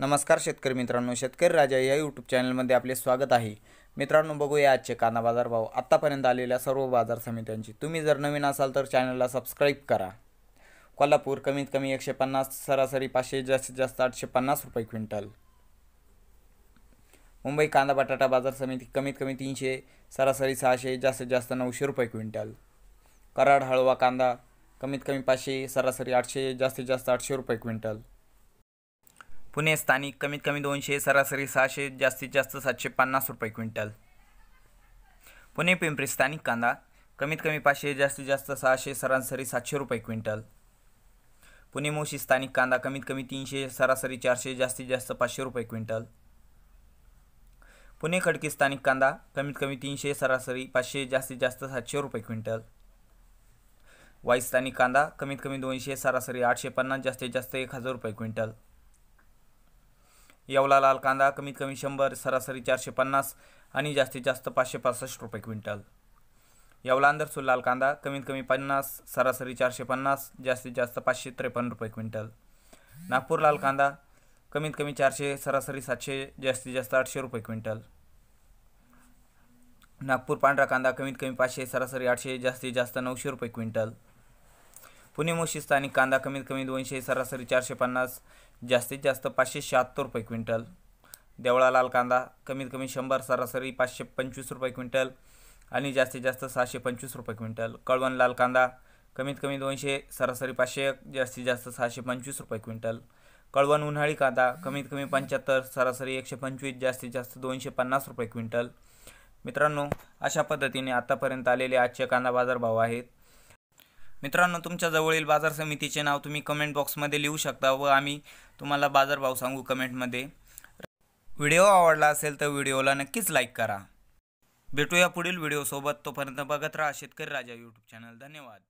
नमस्कार शेतकरी मित्रांनो शेतकरी राजा या यूट्यूब चॅनलमध्ये आपले स्वागत आहे. मित्रांनो बघूया आजचे कांदा बाजार भाव. आत्तापर्यंत आलेल्या सर्व बाजार समित्यांची. तुम्ही जर नवीन असाल तर चॅनलला सबस्क्राईब करा. कोल्हापूर कमीत कमी एकशे पन्नास सरासरी पाचशे जास्तीत जास्त आठशे पन्नास रुपये क्विंटल. मुंबई कांदा बटाटा बाजार समिती कमीत कमी तीनशे सरासरी सहाशे जास्तीत जास्त नऊशे रुपये क्विंटल. कराड हळवा कांदा कमीत कमी पाचशे सरासरी आठशे जास्तीत जास्त आठशे रुपये क्विंटल. पुणे स्थानिक कमीत कमी दोनशे सरासरी सहाशे जास्तीत जास्त सातशे पन्नास रुपये क्विंटल. पुणे पिंपरी स्थानिक कांदा कमीत कमी पाचशे जास्तीत जास्त सहाशे सरासरी सातशे रुपये क्विंटल. पुणे मोशी स्थानिक कांदा कमीत कमी तीनशे सरासरी चारशे जास्तीत जास्त पाचशे रुपये क्विंटल. पुणे खडकी स्थानिक कांदा कमीत कमी तीनशे सरासरी पाचशे जास्तीत जास्त सातशे रुपये क्विंटल. वाई स्थानिक कांदा कमीत कमी दोनशे सरासरी आठशे पन्नास जास्तीत जास्त एक हजार रुपये क्विंटल. येवला लाल कांदा कमीत कमी शंभर सरासरी चारशे पन्नास आणि जास्तीत जास्त पाचशे पासष्ट रुपये क्विंटल. येवला अंदरसूल लाल कांदा कमीत कमी पन्नास सरासरी चारशे पन्नास जास्तीत जास्त पाचशे त्रेपन्न रुपये क्विंटल. नागपूर लाल कांदा कमीत कमी चारशे सरासरी सातशे जास्तीत जास्त आठशे रुपये क्विंटल. नागपूर पांढरा कांदा कमीत कमी पाचशे सरासरी आठशे जास्तीत जास्त नऊशे रुपये क्विंटल. पुणे मोशी स्थानिक कांदा कमीत कमी दोनशे सरासरी चारशे पन्नास जास्तीत जास्त पाचशे शहात्तर रुपये क्विंटल. देवळा लाल कांदा कमीत कमी शंभर सरासरी पाचशे पंचवीस रुपये क्विंटल आणि जास्तीत जास्त सहाशे पंचवीस रुपये क्विंटल. कळवण लाल कांदा कमीत कमी दोनशे सरासरी पाचशे जास्तीत जास्त सहाशे पंचवीस रुपये क्विंटल. कळवण उन्हाळी कांदा कमीत कमी पंच्याहत्तर सरासरी एकशे पंचवीस जास्तीत जास्त दोनशे पन्नास रुपये क्विंटल. मित्रांनो अशा पद्धतीने आतापर्यंत आलेले आजचे कांदा बाजार भाव आहेत. मित्रांनो तुमच्या जवळील बाजार समितीचे नाव तुम्ही कमेंट बॉक्समध्ये लिहू शकता व आम्ही तुम्हाला बाजारभाव सांगू कमेंटमध्ये व्हिडिओ आवडला असेल तर व्हिडिओला नक्कीच लाईक करा. भेटूया पुढील व्हिडिओसोबत तोपर्यंत बघत राहा शेतकरी राजा यूट्यूब चॅनल धन्यवाद.